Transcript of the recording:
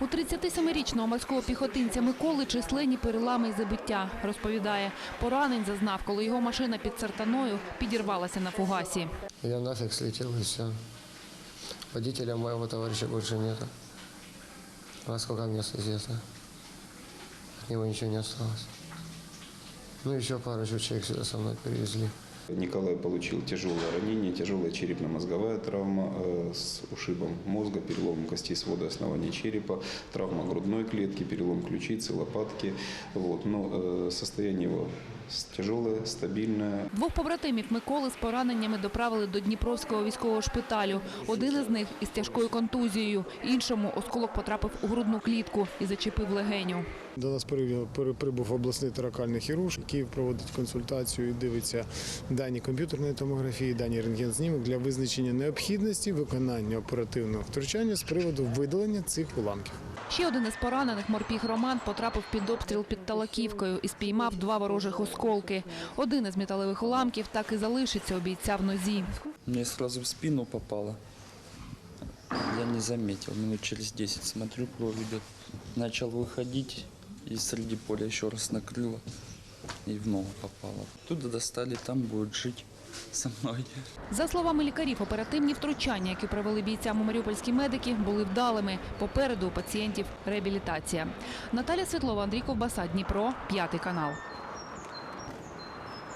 У 37-річного морського піхотинця Миколи численні перелами і забиття. Розповідає, поранень зазнав, коли його машина під Сартаною підірвалася на фугасі. Я нафиг слетел и все. Водителя моего товарища больше нету. Насколько мне известно. От него ничего не осталось. Ну, еще парочку человек сюда со мной перевезли. Николай получил тяжелое ранение, тяжелая черепно-мозговая травма э, с ушибом мозга, переломом костей свода основания черепа, травма грудной клетки, перелом ключицы, лопатки. Вот. Но э, состояние его с- тяжелое, стабильное. Двох побратимів Миколи з пораненнями доправили до Дніпровського військового шпиталю. Один із них із тяжкою контузією, іншому осколок потрапив у грудну клітку і зачепив легеню. До нас при- при- прибув обласний торакальний хірург, який проводить консультацію і дивиться дані комп'ютерної томографії, дані рентген-знімок для визначення необхідності виконання оперативного втручання з приводу видалення цих уламків. Ще один із поранених морпіг Роман потрапив під обстріл під Талаківкою і спіймав два ворожих осколки. Один із металевих уламків так і залишиться у бійця в нозі. Мне сразу в спину попало. Я не заметил. Минут через 10 смотрю, кровь идет. Начал выходить, и среди поля еще раз накрыло. И в ногу попало. Туда достали, там будет жить со мной. За словами лікарів, оперативні втручання, які провели бійцям у маріупольські медики, були вдалими. Попереду у пацієнтів реабілітація. Наталя Світлова, Андрій Ковбаса, Дніпро, п'ятий канал.